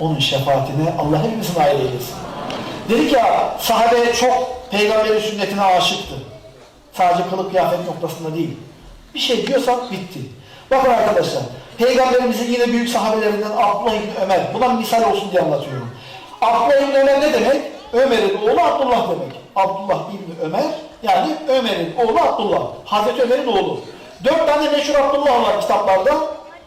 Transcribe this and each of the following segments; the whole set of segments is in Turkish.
Onun şefaatine Allah hepimizin nail eylesin. Dedik ya sahabe çok peygamberin sünnetine aşıktı. Sadece kılık kıyafet noktasında değil. Bir şey diyorsak bitti. Bakın arkadaşlar, Peygamberimizin yine büyük sahabelerinden Abdullah İbni Ömer, buna misal olsun diye anlatıyorum. Abdullah İbni Ömer ne demek? Ömer'in oğlu Abdullah demek. Abdullah İbni Ömer, yani Ömer'in oğlu Abdullah. Hazreti Ömer'in oğlu. Dört tane meşhur Abdullah var kitaplarda.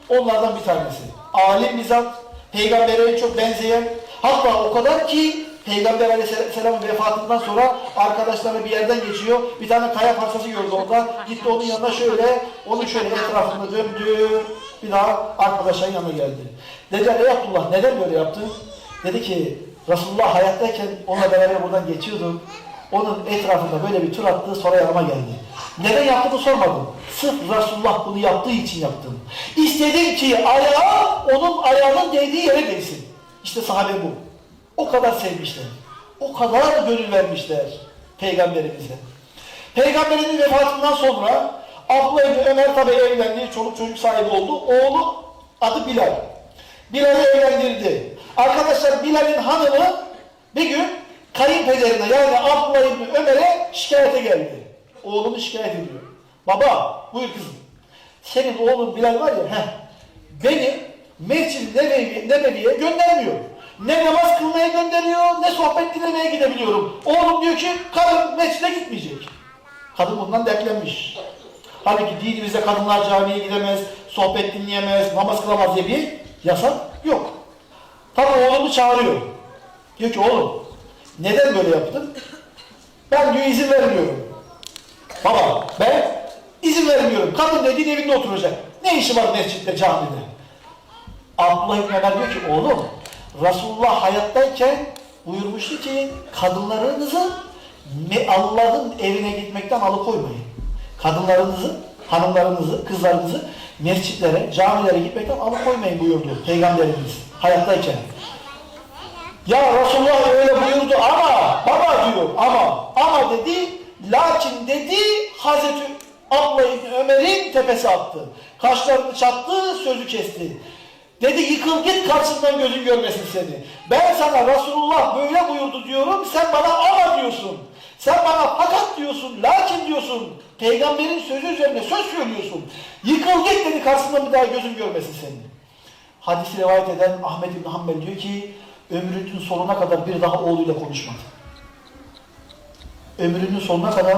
Onlardan bir tanesi. Alim bizzat, peygambere çok benzeyen, hatta o kadar ki Peygamber Aleyhisselam'ın vefatından sonra arkadaşları bir yerden geçiyor. Bir tane kaya parçası gördü orada. Gitti onun yanına şöyle, onu şöyle etrafında döndü. Bir daha arkadaşların yanına geldi. Dediler ey Abdullah neden böyle yaptın? Dedi ki Resulullah hayattayken onunla beraber buradan geçiyorduk. Onun etrafında böyle bir tur attı sonra yanıma geldi. Neden yaptığını sormadım. Sırf Resulullah bunu yaptığı için yaptım. İstedim ki ayağı onun ayağının değdiği yere değsin. İşte sahabe bu. O kadar sevmişler. O kadar gönül vermişler Peygamberimize. Peygamberin vefatından sonra Abdullah İbni Ömer tabi evlendi, çoluk çocuk sahibi oldu. Oğlu adı Bilal. Bilal'i evlendirdi. Arkadaşlar Bilal'in hanımı bir gün kayınpederine yani Abdullah İbni Ömer'e şikayete geldi. Oğlunu şikayet ediyor. Baba buyur kızım. Senin oğlun Bilal var ya heh, beni Mescid-i Nebevi- Nebevi'ye göndermiyor. Ne namaz kılmaya gönderiyor, ne sohbet dinlemeye gidebiliyorum. Oğlum diyor ki, karım mescide gitmeyecek. Kadın bundan dertlenmiş. Halbuki dinimizde kadınlar camiye gidemez, sohbet dinleyemez, namaz kılamaz diye bir yasak yok. Tabi oğlunu çağırıyor. Diyor ki oğlum, neden böyle yaptın? Ben diyor izin vermiyorum. Baba, ben izin vermiyorum. Kadın dediğin evinde oturacak. Ne işi var mescitte, camide? Abdullah İbni Ömer diyor ki oğlum Resulullah hayattayken buyurmuştu ki kadınlarınızı Allah'ın evine gitmekten alıkoymayın. Kadınlarınızı, hanımlarınızı, kızlarınızı mescitlere, camilere gitmekten alıkoymayın buyurdu Peygamberimiz hayattayken. Ya Resulullah öyle buyurdu ama baba diyor ama ama dedi lakin dedi Hazreti Abla Ömer'in tepesi attı. Kaşlarını çattı sözü kesti. Dedi yıkıl git karşımdan gözün görmesin seni. Ben sana Resulullah böyle buyurdu diyorum sen bana ama diyorsun. Sen bana fakat diyorsun lakin diyorsun. Peygamberin sözü üzerine söz söylüyorsun. Yıkıl git dedi karşımdan bir daha gözün görmesin seni. Hadisi rivayet eden Ahmet İbni Hanbel diyor ki ömrünün sonuna kadar bir daha oğluyla konuşmadı. Ömrünün sonuna kadar